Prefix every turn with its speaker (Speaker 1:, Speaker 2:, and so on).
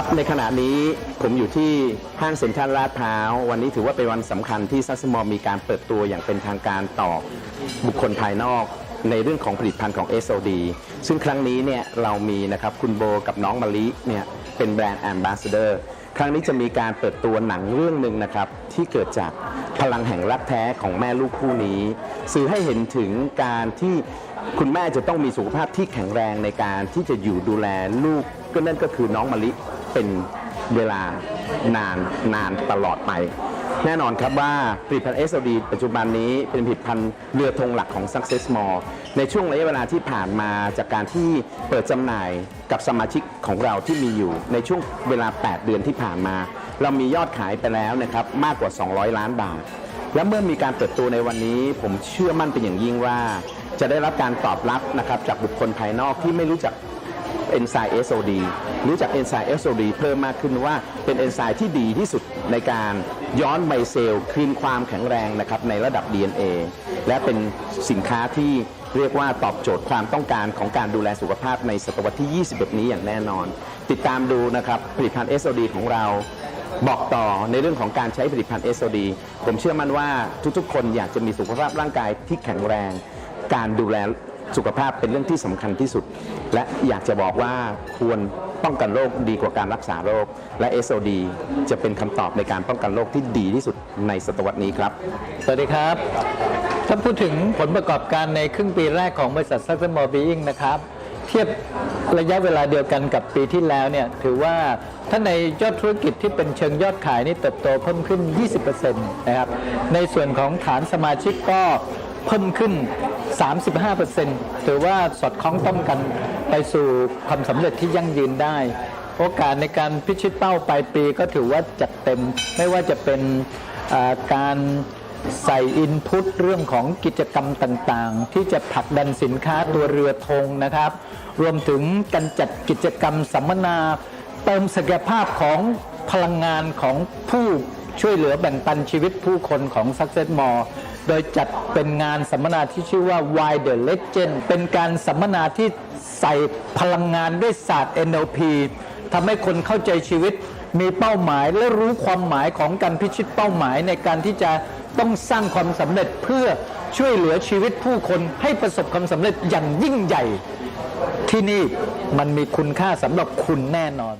Speaker 1: ครับในขณะนี้ผมอยู่ที่ห้างเซ็นทรัลลาดพร้าว วันนี้ถือว่าเป็นวันสำคัญที่ซัสมอมีการเปิดตัวอย่างเป็นทางการต่อบุคคลภายนอกในเรื่องของผลิตภัณฑ์ของ SOD ซึ่งครั้งนี้เนี่ยเรามีนะครับคุณโบกับน้องมะลิเนี่ยเป็นแบรนด์แอมบาสเดอร์ครั้งนี้จะมีการเปิดตัวหนังเรื่องหนึ่งนะครับ ที่เกิดจากพลังแห่งรักแท้ของแม่ลูกคู่นี้ สื่อให้เห็นถึงการที่คุณแม่จะต้องมีสุขภาพที่แข็งแรงในการที่จะอยู่ดูแลลูกก็นั่นก็คือน้องมะลิ เป็นเวลานานนานตลอดไป แน่นอนครับว่าผลิตภัณฑ์ SOD ปัจจุบันนี้เป็นผลิตภัณฑ์เรือธงหลักของ Success Mall ในช่วงระยะเวลาที่ผ่านมาจากการที่เปิดจำหน่ายกับสมาชิกของเราที่มีอยู่ ในช่วงเวลา 8 เดือนที่ผ่านมา เรามียอดขายไปแล้วนะครับมากกว่า 200 ล้านบาท และเมื่อมีการเปิดตัวในวันนี้ ผมเชื่อมั่นเป็นอย่างยิ่งว่า จะได้รับการตอบรับนะครับจากบุคคลภายนอกที่ไม่รู้จักเอนไซม์ SOD รู้จักเอนไซม์ SOD เพิ่มมากขึ้นว่าเป็นเอนไซม์ที่ดีที่สุดในการย้อนไมเซลล์คืนความแข็งแรงนะครับในระดับ DNA และเป็นสินค้าที่เรียกว่าตอบโจทย์ความต้องการของการดูแลสุขภาพในศตวรรษที่ 21 นี้อย่างแน่นอน ติดตามดูนะครับผลิตภัณฑ์ SOD ของเราบอกต่อในเรื่องของการใช้ผลิตภัณฑ์ SOD ผมเชื่อมั่นว่าทุกๆ คนอยากจะมีสุขภาพร่างกายที่แข็งแรง การดูแล สุขภาพเป็นเรื่องที่สำคัญที่สุด และอยากจะบอกว่าควรป้องกันโรคดีกว่าการรักษาโรค และ SOD จะเป็นคำตอบในการป้องกันโรคที่ดีที่สุดในศตวรรษนี้ครับ
Speaker 2: สวัสดีครับ ถ้าพูดถึงผลประกอบการในครึ่งปีแรกของบริษัท s u c c e s s m o r Being นะครับเทียบระยะเวลาเดียวกันกับปีที่แล้วเนี่ยถือว่าถ้าในยอดธุรกิจที่เป็นเชิงยอดขายนี่เติบโตเพิ่มขึ้น 20%นะครับ ในส่วนของฐานสมาชิกก็เพิ่มขึ้น 35%ถือว่าสอดคล้องต้องกันไปสู่ความสำเร็จที่ยั่งยืนได้ โอกาสในการพิชิตเป้าปลายปีก็ถือว่าจัดเต็ม ไม่ว่าจะเป็นการใส่อินพุตเรื่องของกิจกรรมต่างๆ ที่จะผลักดันสินค้าตัวเรือธงนะครับ รวมถึงการจัดกิจกรรมสัมมนา เติมศักยภาพของพลังงานของผู้ช่วยเหลือแบ่งปันชีวิตผู้คนของ Success Mall โดยจัดเป็นงานสัมมนาที่ชื่อว่า Why the Legend เป็นการสัมมนาที่ใส่พลังงานด้วยศาสตร์ NLP ทำให้คนเข้าใจชีวิตมีเป้าหมายและรู้ความหมายของการพิชิตเป้าหมายในการที่จะต้องสร้างความสำเร็จเพื่อช่วยเหลือชีวิตผู้คนให้ประสบความสำเร็จอย่างยิ่งใหญ่ ที่นี่มันมีคุณค่าสำหรับคุณแน่นอน